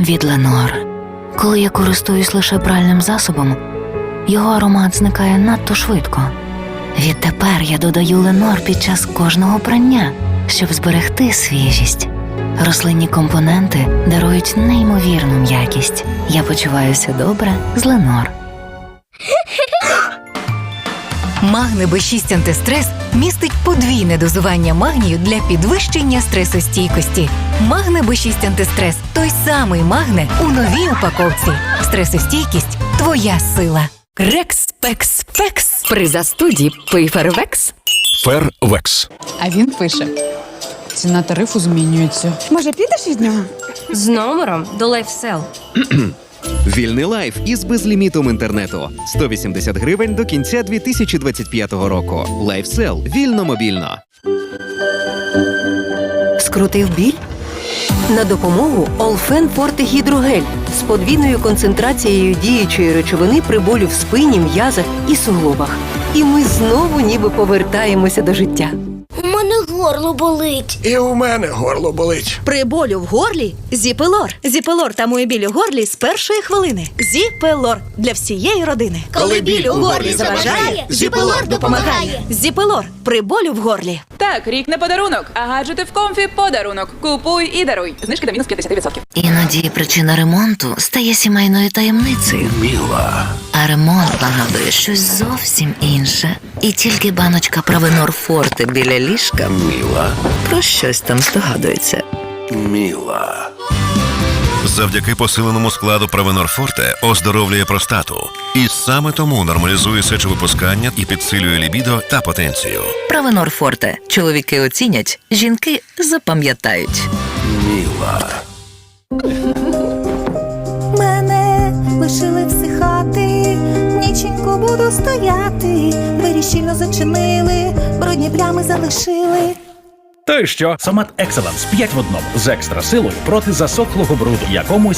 від Ленор. Коли я користуюсь лише пральним засобом, його аромат зникає надто швидко. Відтепер я додаю Ленор під час кожного прання, щоб зберегти свіжість. Рослинні компоненти дарують неймовірну м'якість. Я почуваюся добре з Ленор. Магне Б6 антистрес містить подвійне дозування магнію для підвищення стресостійкості. Магне Б6 антистрес той самий магне у новій упаковці. Стресостійкість твоя сила. Рекс, пекс, пекс. При застуді пий фервекс. Фервекс. А він пише: ціна тарифу змінюється. Може, підеш від нього? З номером до LifeSell. Вільний лайф із безлімітом інтернету 180 гривень до кінця 2025 року. Лайфсел вільно мобільно. Скрутив біль? На допомогу Олфен Форте Гідрогель з подвійною концентрацією діючої речовини при болю в спині, м'язах і суглобах. І ми знову ніби повертаємося до життя. Горло болить. І у мене горло болить. При болю в горлі Зіпелор. Зіпелор тамує біль у горлі з першої хвилини. Зіпелор для всієї родини. Коли біль у горлі заважає, Зіпелор допомагає. Зіпелор при болю в горлі. Так, рік не подарунок, а гаджети в комфі подарунок. Купуй і даруй. Знижки до мінус 50%. Іноді причина ремонту стає сімейною таємницею. Міла. А ремонт нагадує щось зовсім інше. І тільки баночка Правенор Форте біля ліжка Міла. про щось там здогадується. Міла. Завдяки посиленому складу Правенор Форте оздоровлює простату. І саме тому нормалізує сечовипускання і підсилює лібідо та потенцію. Правенор Форте. Чоловіки оцінять, жінки запам'ятають. Міла. Мене лишили ніченько буду стояти. Двері щільно зачинили, брудні плями залишили. То й що? Сомат Екселенс 5 в одному з екстра силою проти засохлого бруду, якому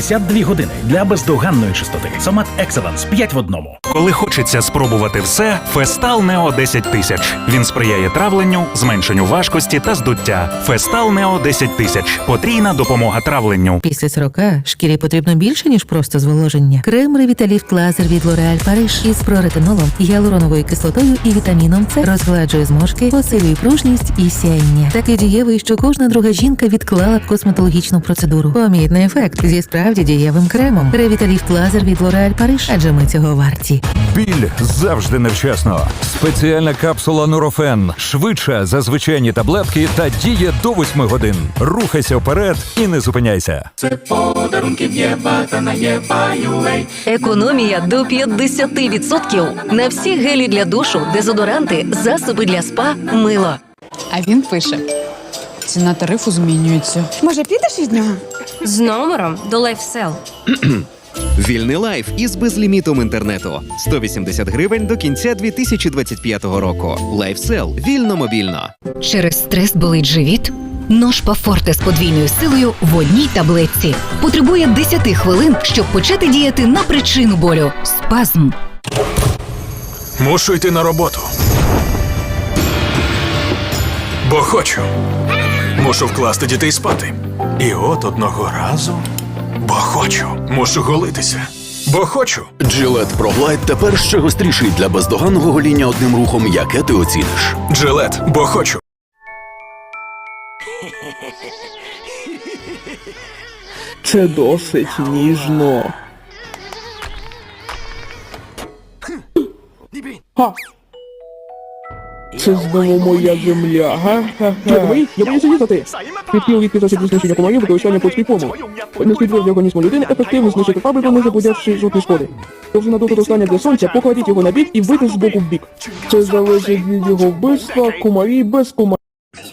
72 години для бездоганної чистоти. Сомат Екселенс 5 в одному. Коли хочеться спробувати все, Фестал Нео 10 тисяч. Він сприяє травленню, зменшенню важкості та здуття. Фестал Нео 10 тисяч. Потрійна допомога травленню. Після 40 шкірі потрібно більше, ніж просто зволоження. Крем Ревіталіфт Лазер від L'Oréal Paris із проретинолом, гіалуроновою кислотою і вітаміном С розгладжує зморшки, посилює пружність і сяєння. Такий дієвий, що кожна друга жінка відклала б косметологічну процедуру. Помітний ефект зі справді дієвим кремом. Ревіталіфт Лазер від L'Oréal Paris, адже ми цього варті. Біль завжди невчасно. Спеціальна капсула Нурофен швидша за звичайні таблетки та діє до 8 годин. Рухайся вперед і не зупиняйся. Це подарунки Економія до 50% на всі гелі для душу, дезодоранти, засоби для спа, мило. А він пише: ціна тарифу змінюється. Може, підеш від нього? З номером до LifeSell. Вільний лайф із безлімітом інтернету 180 гривень до кінця 2025 року. Лайфсел вільно мобільно. Через стрес болить живіт? Ножпа Форте з подвійною силою в одній таблетці. Потребує 10 хвилин, щоб почати діяти на причину болю. Спазм. Мушу йти на роботу. Бо хочу. Мушу вкласти дітей спати. І от одного разу. Бо хочу. Мушу голитися. Бо хочу. Джилет ProGlide тепер ще гостріший для бездоганного гоління одним рухом, яке ти оціниш. Джилет, бо хочу. Це досить ніжно. Ха. Це знову моя земля, га? Ха-ха. Я боюся їхати. Відкрив відкрив засіб знищення комарів, використання польської формули. Наслідує для організму людини ефективно знищити фабрику, не заподявши жодної шкоди. Довжина до використання для сонця, покладіть його на бік і вийти з боку в бік. Це залежить від його вбивства, комарі без комарів.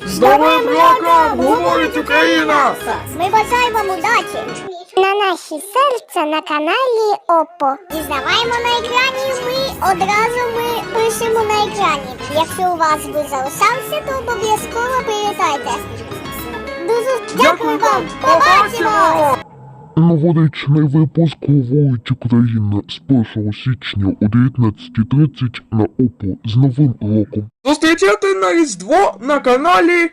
З Новим роком! Говорить Україна! Ми бажаємо вам удачі! На наші серця на каналі ОПО. Дізнаваємо на екрані ми, одразу ми пишемо на екрані. Якщо у вас ви залишався, то обов'язково передайте. Дуже дякую вам! Побачимо! Новорічний випуск говорить Україна з 1 січня о 19.30 на ОПО з Новим роком. Зустрічати на Різдво на каналі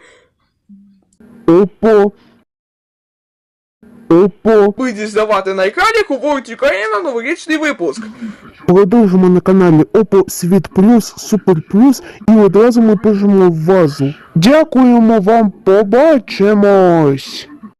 ОПО. Опо. Ви дізнавати на екрані купов тікає на новорічний випуск. Продовжимо на каналі Опо Світ Плюс, Супер Плюс і одразу ми пишемо в вазу. Дякуємо вам, побачимось!